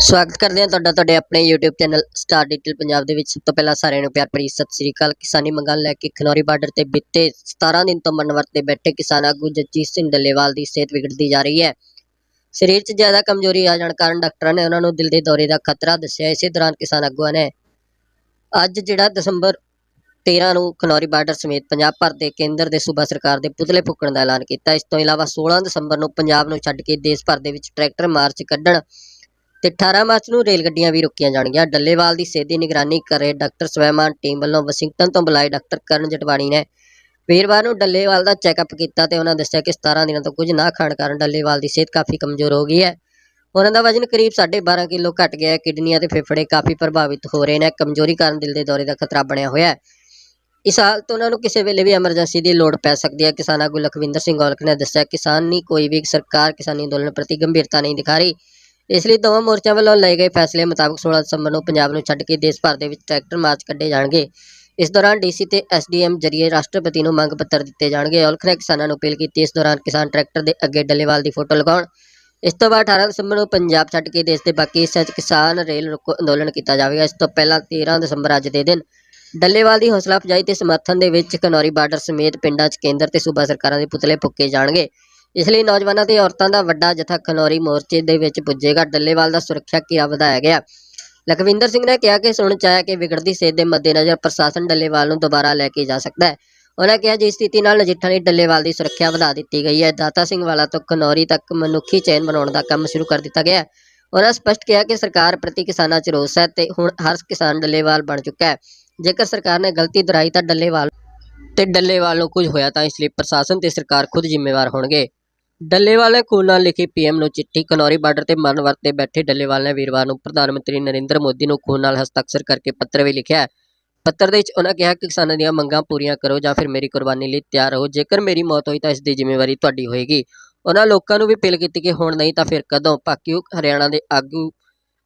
ਸਵਾਗਤ ਕਰਦੇ ਹਾਂ ਤੁਹਾਡਾ, ਤੁਹਾਡੇ ਆਪਣੇ YouTube channel star detail Punjab ਦੇ ਵਿੱਚ। ਸਭ ਤੋਂ ਪਹਿਲਾਂ ਸਾਰਿਆਂ ਨੂੰ ਪਿਆਰ ਭਰੀ ਸਤਿ ਸ੍ਰੀ ਅਕਾਲ। ਕਿਸਾਨੀ ਮੰਗਾਂ ਲੈ ਕੇ ਖਨੌਰੀ ਬਾਰਡਰ ਤੇ ਬੀਤੇ 17 ਦਿਨ ਤੋਂ ਮਨਵਰ ਤੇ ਬੈਠੇ ਕਿਸਾਨ ਆਗੂ ਜਗਜੀਤ ਸਿੰਘ ਡੱਲੇਵਾਲ ਦੀ ਸਿਹਤ ਵਿਗੜਦੀ ਜਾ ਰਹੀ ਹੈ। ਸਰੀਰ 'ਚ ਜ਼ਿਆਦਾ ਕਮਜ਼ੋਰੀ ਆ ਜਾਣ ਕਾਰਨ ਡਾਕਟਰਾਂ ਨੇ ਉਹਨਾਂ ਨੂੰ ਦਿਲ ਦੇ ਦੌਰੇ ਦਾ ਖਤਰਾ ਦੱਸਿਆ। ਇਸੇ ਦੌਰਾਨ ਕਿਸਾਨ ਆਗੂਆਂ ਨੇ ਅੱਜ ਜਿਹੜਾ ਦਸੰਬਰ 13 ਨੂੰ ਖਨੌਰੀ ਬਾਰਡਰ ਸਮੇਤ ਪੰਜਾਬ ਭਰ ਦੇ ਕੇਂਦਰ ਦੇ ਸੂਬਾ ਸਰਕਾਰ ਦੇ ਪੁਤਲੇ ਫੂਕਣ ਦਾ ਐਲਾਨ ਕੀਤਾ। ਇਸ ਤੋਂ ਇਲਾਵਾ 16 ਦਸੰਬਰ ਨੂੰ ਪੰਜਾਬ ਨੂੰ ਛੱਡ ਕੇ ਦੇਸ਼ ਭਰ ਦੇ ਵਿੱਚ ਟਰੈਕਟਰ ਮਾਰਚ ਕੱਢਣ ਤੇ 18 ਮਾਰਚ ਨੂੰ ਰੇਲ ਗੱਡੀਆਂ ਵੀ ਰੋਕੀਆਂ ਜਾਣਗੀਆਂ। ਡੱਲੇਵਾਲ ਦੀ ਸਿਹਤ ਦੀ ਨਿਗਰਾਨੀ ਕਰ ਰਹੇ ਡਾਕਟਰ ਸਵੈਮਾਨ ਟੀਮ ਵੱਲੋਂ ਵਾਸ਼ਿੰਗਟਨ ਤੋਂ ਬੁਲਾਏ ਡਾਕਟਰ ਕਰਨ ਜਟਵਾਣੀ ਨੇ ਵੀਰਵਾਰ ਨੂੰ ਡੱਲੇਵਾਲ ਦਾ ਚੈੱਕਅਪ ਕੀਤਾ ਤੇ ਉਹਨਾਂ ਦੱਸਿਆ ਕਿ 17 ਦਿਨਾਂ ਤੋਂ ਕੁਝ ਨਾ ਖਾਣ ਕਾਰਨ ਡੱਲੇਵਾਲ ਦੀ ਸਿਹਤ ਕਾਫੀ ਕਮਜ਼ੋਰ ਹੋ ਗਈ ਹੈ। ਉਹਨਾਂ ਦਾ ਵਜ਼ਨ ਕਰੀਬ 12.5 ਕਿਲੋ ਘਟ ਗਿਆ ਹੈ। ਕਿਡਨੀਆਂ ਤੇ ਫੇਫੜੇ ਕਾਫੀ ਪ੍ਰਭਾਵਿਤ ਹੋ ਰਹੇ ਨੇ। ਕਮਜ਼ੋਰੀ ਕਾਰਨ ਦਿਲ ਦੇ ਦੌਰੇ ਦਾ ਖਤਰਾ ਬਣਿਆ ਹੋਇਆ ਹੈ। ਇਸ ਹਾਲਤ ਉਹਨਾਂ ਨੂੰ ਕਿਸੇ ਵੇਲੇ ਵੀ ਐਮਰਜੈਂਸੀ ਦੀ ਲੋੜ ਪੈ ਸਕਦੀ ਹੈ। ਕਿਸਾਨ ਆਗੂ ਲਖਵਿੰਦਰ ਸਿੰਘ ਔਲਖ ਨੇ ਦੱਸਿਆ, ਕਿਸਾਨੀ ਕੋਈ ਵੀ ਸਰਕਾਰ ਕਿਸਾਨੀ ਅੰਦੋਲਨ ਪ੍ਰਤੀ ਗੰਭੀਰਤਾ ਨਹੀਂ ਦਿਖਾ ਰਹੀ। ਇਸ ਲਈ ਦੋਵਾਂ ਮੋਰਚਿਆਂ ਵੱਲੋਂ ਲਏ ਗਏ ਫੈਸਲੇ ਮੁਤਾਬਕ 16 ਦਸੰਬਰ ਨੂੰ ਪੰਜਾਬ ਨੂੰ ਛੱਡ ਕੇ ਦੇਸ਼ ਭਰ ਦੇ ਵਿੱਚ ਟਰੈਕਟਰ ਮਾਰਚ ਕੱਢੇ ਜਾਣਗੇ। ਇਸ ਦੌਰਾਨ ਡੀਸੀ ਤੇ ਐਸਡੀਐਮ ਜਰੀਏ ਰਾਸ਼ਟਰਪਤੀ ਨੂੰ ਮੰਗ ਪੱਤਰ ਦਿੱਤੇ ਜਾਣਗੇ। ਔਲਖ ਨੇ ਕਿਸਾਨਾਂ ਨੂੰ ਅਪੀਲ ਕੀਤੀ ਇਸ ਦੌਰਾਨ ਕਿਸਾਨ ਟਰੈਕਟਰ ਦੇ ਅੱਗੇ ਡੱਲੇਵਾਲ ਦੀ ਫੋਟੋ ਲਗਾਉਣ। ਇਸ ਤੋਂ ਬਾਅਦ 18 ਦਸੰਬਰ ਨੂੰ ਪੰਜਾਬ ਛੱਡ ਕੇ ਦੇਸ਼ ਦੇ ਬਾਕੀ ਹਿੱਸਿਆਂ 'ਚ ਕਿਸਾਨ ਰੇਲ ਰੋਕੋ ਅੰਦੋਲਨ ਕੀਤਾ ਜਾਵੇਗਾ। ਇਸ ਤੋਂ ਪਹਿਲਾਂ 13 ਦਸੰਬਰ ਅੱਜ ਦੇ ਦਿਨ ਡੱਲੇਵਾਲ ਦੀ ਹੌਸਲਾ ਅਫਜ਼ਾਈ ਤੇ ਸਮਰਥਨ ਦੇ ਵਿੱਚ ਕਨੌਰੀ ਬਾਰਡਰ ਸਮੇਤ ਪਿੰਡਾਂ 'ਚ ਕੇਂਦਰ ਤੇ ਸੂਬਾ ਸਰਕਾਰਾਂ ਦੇ ਪੁਤਲੇ ਫੁੱਕੇ ਜਾਣਗੇ। ਇਸ ਲਈ ਨੌਜਵਾਨਾਂ ਤੇ ਔਰਤਾਂ ਦਾ ਵੱਡਾ ਜਥਾ ਖਨੌਰੀ ਮੋਰਚੇ ਦੇ ਵਿੱਚ ਪੁੱਜੇਗਾ ਡੱਲੇਵਾਲ ਦਾ ਸੁਰੱਖਿਆ ਘੇਰਾ ਵਧਾਇਆ ਗਿਆ। ਲਖਵਿੰਦਰ ਸਿੰਘ ਨੇ ਕਿਹਾ ਕਿ ਸੁਣ ਚਾਹਿਆ ਕਿ ਵਿਗੜਦੀ ਸਿਹਤ ਦੇ ਮੱਦੇਨਜ਼ਰ ਪ੍ਰਸ਼ਾਸਨ ਡੱਲੇਵਾਲ ਨੂੰ ਦੁਬਾਰਾ ਲੈ ਕੇ ਜਾ ਸਕਦਾ ਹੈ। ਉਹਨਾਂ ਕਿਹਾ ਜਿਸ ਸਥਿਤੀ ਨਾਲ ਨਜਿੱਠਣ ਲਈ ਡੱਲੇਵਾਲ ਦੀ ਸੁਰੱਖਿਆ ਵਧਾ ਦਿੱਤੀ ਗਈ ਹੈ। ਦਾਤਾ ਸਿੰਘ ਵਾਲਾ ਤੋਂ ਖਨੌਰੀ ਤੱਕ ਮਨੁੱਖੀ ਚੈਨ ਬਣਾਉਣ ਦਾ ਕੰਮ ਸ਼ੁਰੂ ਕਰ ਦਿੱਤਾ ਗਿਆ ਹੈ। ਉਹਨਾਂ ਸਪਸ਼ਟ ਕਿਹਾ ਕਿ ਸਰਕਾਰ ਪ੍ਰਤੀ ਕਿਸਾਨਾਂ 'ਚ ਰੋਸ ਹੈ ਤੇ ਹੁਣ ਹਰ ਕਿਸਾਨ ਡੱਲੇਵਾਲ ਬਣ ਚੁੱਕਾ ਹੈ। ਜੇਕਰ ਸਰਕਾਰ ਨੇ ਗਲਤੀ ਦੁਹਰਾਈ ਤਾਂ ਡੱਲੇਵਾਲ ਤੇ ਡੱਲੇਵਾਲ ਨੂੰ ਕੁਝ ਹੋਇਆ ਤਾਂ ਇਸ ਲਈ ਪ੍ਰਸ਼ਾਸਨ ਤੇ ਸਰਕਾਰ ਖੁਦ ਜ਼ਿੰਮੇਵਾਰ ਹੋਣਗੇ। ਡੱਲੇਵਾਲ ਨੇ ਖੂਨ ਨਾਲ ਲਿਖੀ ਪੀਐਮ ਨੂੰ ਚਿੱਠੀ, ਕਨੌਰੀ ਬਾਰਡਰ ਤੇ ਮਰਨ ਵਰਤੇ ਬੈਠੇ ਡੱਲੇਵਾਲ ਨੇ ਵੀਰਵਾਰ ਨੂੰ ਪ੍ਰਧਾਨ ਮੰਤਰੀ ਨਰਿੰਦਰ ਮੋਦੀ ਨੂੰ ਖੂਨ ਨਾਲ ਹਸਤਾਖਰ ਕਰਕੇ ਪੱਤਰ ਵੀ ਲਿਖਿਆ ਪੱਤਰ ਦੇ ਵਿੱਚ ਉਹਨਾਂ ਕਿਹਾ ਕਿ ਕਿਸਾਨਾਂ ਦੀਆਂ ਮੰਗਾਂ ਪੂਰੀਆਂ ਕਰੋ ਜਾਂ ਫਿਰ ਮੇਰੀ ਕੁਰਬਾਨੀ ਲਈ ਤਿਆਰ ਰਹੋ। ਜੇਕਰ ਮੇਰੀ ਮੌਤ ਹੋਈ ਤਾਂ ਇਸ ਦੀ ਜ਼ਿੰਮੇਵਾਰੀ ਤੁਹਾਡੀ ਹੋਏਗੀ। ਉਹਨਾਂ ਲੋਕਾਂ ਨੂੰ ਵੀ ਅਪੀਲ ਕੀਤੀ ਕਿ ਹੁਣ ਨਹੀਂ ਤਾਂ ਫਿਰ ਕਦੋਂ? ਪਾਕਿਓ ਹਰਿਆਣਾ ਦੇ ਆਗੂ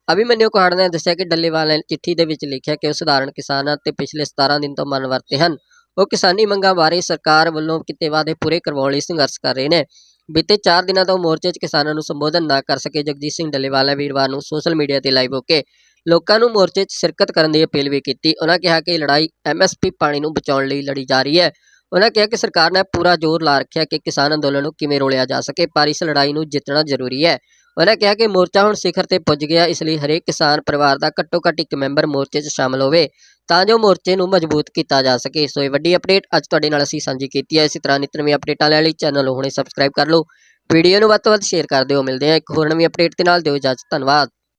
ਅਭਿਮਨਿਊ ਕੁਹਾੜ ਨੇ ਦੱਸਿਆ ਕਿ ਡੱਲੇਵਾਲ ਨੇ ਚਿੱਠੀ ਦੇ ਵਿੱਚ ਲਿਖਿਆ ਕਿ ਉਹ ਸਧਾਰਨ ਕਿਸਾਨ ਹਨ ਤੇ ਪਿਛਲੇ 17 ਦਿਨ ਤੋਂ ਮਨ ਵਰਤੇ ਹਨ। ਉਹ ਕਿਸਾਨੀ ਮੰਗਾਂ ਬਾਰੇ ਸਰਕਾਰ ਵੱਲੋਂ ਕੀਤੇ ਵਾਅਦੇ ਪੂਰੇ ਕਰਵਾਉਣ ਲਈ ਸੰਘਰਸ਼ ਕਰ ਰਹੇ ਨੇ। ਬੀਤੇ 4 ਦਿਨਾਂ ਤੋਂ ਮੋਰਚੇ 'ਚ ਕਿਸਾਨਾਂ ਨੂੰ ਸੰਬੋਧਨ ਨਾ ਕਰ ਸਕੇ, ਜਗਜੀਤ ਸਿੰਘ ਡੱਲੇਵਾਲ ਨੇ ਵੀਰਵਾਰ ਨੂੰ ਸੋਸ਼ਲ ਮੀਡੀਆ ਤੇ ਲਾਈਵ ਹੋ ਕੇ ਲੋਕਾਂ ਨੂੰ ਮੋਰਚੇ 'ਚ ਸ਼ਿਰਕਤ ਕਰਨ ਦੀ ਅਪੀਲ ਵੀ ਕੀਤੀ। ਉਹਨਾਂ ਕਿਹਾ ਕਿ ਇਹ ਲੜਾਈ ਐਮਐਸਪੀ ਪਾਣੀ ਨੂੰ ਬਚਾਉਣ ਲਈ ਲੜੀ ਜਾ ਰਹੀ ਹੈ। ਉਹਨਾਂ ਕਿਹਾ ਕਿ ਸਰਕਾਰ ਨੇ ਪੂਰਾ ਜ਼ੋਰ ਲਾ ਰੱਖਿਆ ਕਿ ਕਿਸਾਨ ਅੰਦੋਲਨ ਨੂੰ ਕਿਵੇਂ ਰੋਲਿਆ ਜਾ ਸਕੇ, ਪਰ ਇਸ ਲੜਾਈ ਨੂੰ ਜਿੱਤਣਾ ਜ਼ਰੂਰੀ ਹੈ। ਉਹਨਾਂ ਕਿਹਾ ਕਿ ਮੋਰਚਾ ਹੁਣ ਸਿਖਰ ਤੇ ਪੁੱਜ ਗਿਆ, ਇਸ ਲਈ ਹਰੇਕ ਕਿਸਾਨ ਪਰਿਵਾਰ ਦਾ ਘੱਟੋ ਘੱਟ ਇੱਕ ਮੈਂਬਰ ਮੋਰਚੇ 'ਚ ਸ਼ਾਮਲ ਹੋਵੇ ਤਾਂ ਜੋ ਮੋਰਚੇ ਨੂੰ ਮਜ਼ਬੂਤ ਕੀਤਾ ਜਾ ਸਕੇ। ਸੋ ਇਹ ਵੱਡੀ ਅਪਡੇਟ ਅੱਜ ਤੁਹਾਡੇ ਨਾਲ ਅਸੀਂ ਸਾਂਝੀ ਕੀਤੀ ਹੈ। ਇਸੇ ਤਰ੍ਹਾਂ ਨਿਤ ਨਵੀਂ ਅਪਡੇਟਾਂ ਲੈਣ ਲਈ ਚੈਨਲ ਨੂੰ ਹੁਣੇ ਸਬਸਕ੍ਰਾਈਬ ਕਰ ਲਓ। ਵੀਡੀਓ ਨੂੰ ਵੱਧ ਤੋਂ ਵੱਧ ਸ਼ੇਅਰ ਕਰ ਦਿਓ। ਮਿਲਦੇ ਹਾਂ ਇੱਕ ਹੋਰ ਨਵੀਂ ਅਪਡੇਟ ਦੇ ਨਾਲ। ਦਿਓ ਇਜਾਜ਼ਤ। ਧੰਨਵਾਦ।